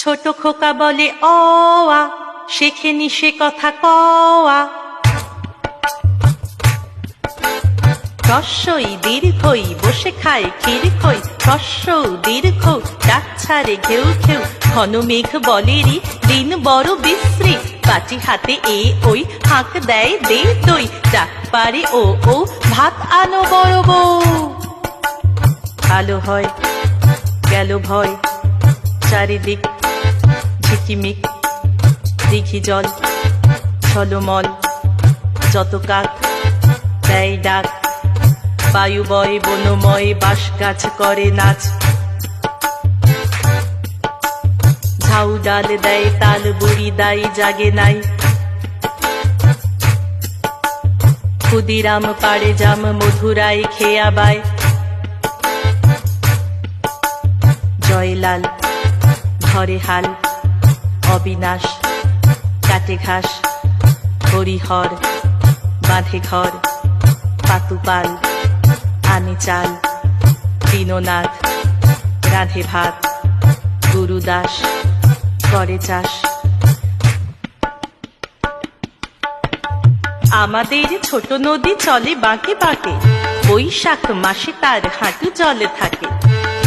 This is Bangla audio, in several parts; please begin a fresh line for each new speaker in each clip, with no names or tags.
ছোট খোকা বলে অ শেখেনি সে কথা কওয়া। রস্যই দীর্ঘই, বসে খায় ক্ষীর খই। রস্য দীর্ঘ ঘেউ ঘন মেঘ বলেরি দিন বড় বিশ্রী। বাটি হাতে এ ওই, হাঁক দেয় দে দই। ডাক পারে ও ও, ভাত আনো বড় বউ। আলো হয়, গেল ভয়, চারিদিক ঝিকিমিক দিঘি জল ছলমল যত কাক, দেয় ডাক, বায়ু বয়, বনময়, বাঁশ গাছ করে নাচ। ঝাউ ডাল দেয়, তাল বুড়ি দাই জাগে নাই। ক্ষুদিরাম পাড়ে জাম, মধুরাই খেয়া বায়। জয়লাল ধরে হাল। অবিনাশ, কাটে ঘাস, হরিহর, বাঁধে ঘর, পাতুপাল, আনে চাল, দীননাথ, রাধে ভাত, গুরুদাস, করে চাষ। আমাদের ছোট নদী চলে বাঁকে বাঁকে, বৈশাখ মাসে তার হাঁটু জলে থাকে।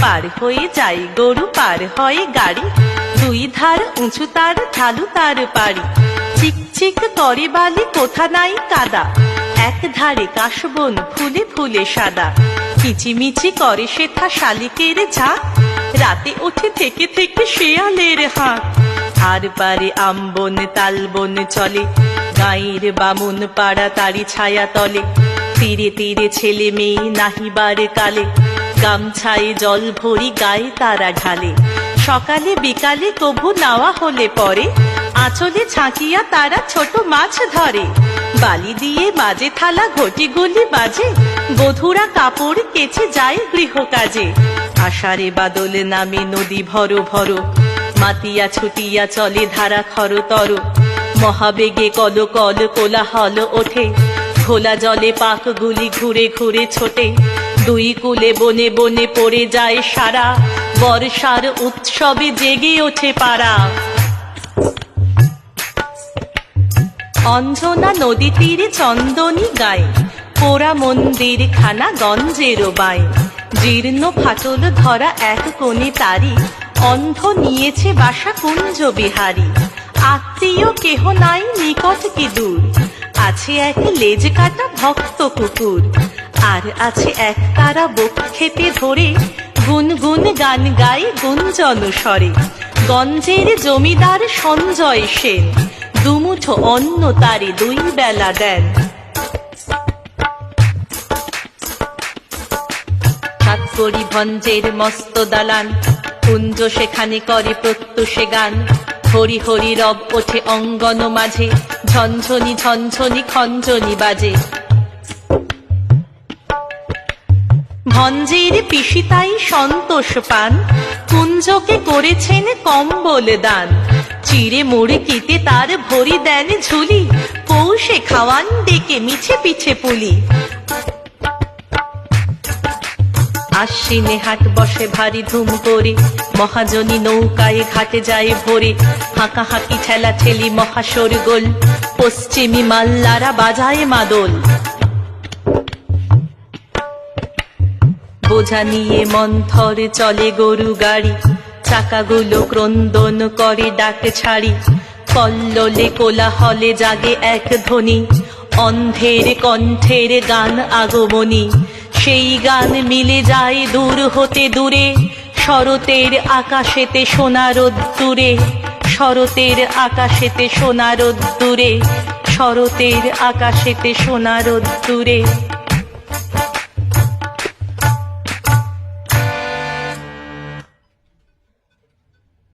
পার হয়ে যায় গরু, পার হয় গাড়ি। দুই ধার উঁচু তার ঢালু তার পাড়ি। চিকচিক তরে বালি, কোথা নাই কাদা। এক ধারে কাশবন, ফুলে ফুলে সাদা। কিচিমিচি করে সেথা শালিকের ঝাঁক রাতে ওঠে থেকে থেকে শেয়ালের হাঁক। আর পারে আমবন, তালবন চলে। গাঁয়ের বামুন পাড়া তারি ছায়া তলে। তীরে তীরে ছেলে মেয়ে নাহিবার কালে। গামছায় জল ভরি গায়ে তারা ঢালে। সকালে, বিকালে কভু নাওয়া হলে পরে। আঁচলে ছাঁকিয়া তারা ছোট মাছ ধরে। বালি দিয়ে বাজে থালা ঘটি গুলি বাজে। বধুরা কাপড় কেচে যায় গৃহ কাজে আষাঢ়ে বাদল নামে নদী ভরো ভরো। মাতিয়া ছুটিয়া চলে ধারা খরতর। মহাবেগে কল কল কোলাহল ওঠে। খোলা জলে পাকগুলি ঘুরে ঘুরে ছোটে। দুই কুলে বনে বনে পড়ে যায় সারা। বর্ষার উৎসবে জেগে ওঠে পাড়া। অঞ্জনা নদী তীরে চন্দনী গায়ে। পোড়া মন্দির খানা গঞ্জের বাই জীর্ণ ফাটল ধরা এক কোণে তারি। অন্ধ নিয়েছে বাসা কুঞ্জ বিহারী। আত্মীয় কেহ নাই নিকট কি দূর? আছে এক লেজ কাটা ভক্ত কুকুর। আর আছে এক তারা বুক খেতে ধরে। গুনগুন গান গায়ে গুঞ্জন স্বরে। গঞ্জের জমিদার সঞ্জয় সেন। দুমুঠো অন্ন তারে দুই বেলা দেন। সাতকড়ি ভঞ্জের মস্ত দালান। কুঞ্জ সেখানে করে প্রত্যুষে গান। হরি হরি রব ওঠে অঙ্গন মাঝে। ঝনঝনি ঝনঝনি খঞ্জনি বাজে। ভঞ্জের পিসিতাই সন্তোষ পান। কুঞ্জকে করেছেন কম্বল দান। চিড়ে মোড়ে কেটে তার ভরি দেন ঝুলি। পৌষে খাওয়ান ডেকে মিছে পিছে পুলি। আশ্বিনে হাট বসে ভারী ধুম করে। মহাজনী নৌকায় ঘাটে যায় ভোরে। হাঁকা হাঁকি ঠেলা ঠেলি মহাসর গোল পশ্চিমী মাল্লারা বাজায় মাদল। বোঝা নিয়ে মন্থর চলে গরু গাড়ি। চাকাগুলো ক্রন্দন করে ডাক ছাড়ি। কল্লোলে কোলাহলে জাগে এক ধ্বনি। অন্ধের কণ্ঠের গান আগমনী। সেই গান মিলে যায় দূর হতে দূরে। শরতের আকাশেতে সোনার দূরে শরতের আকাশেতে সোনার দূরে শরতের আকাশেতে সোনার দূরে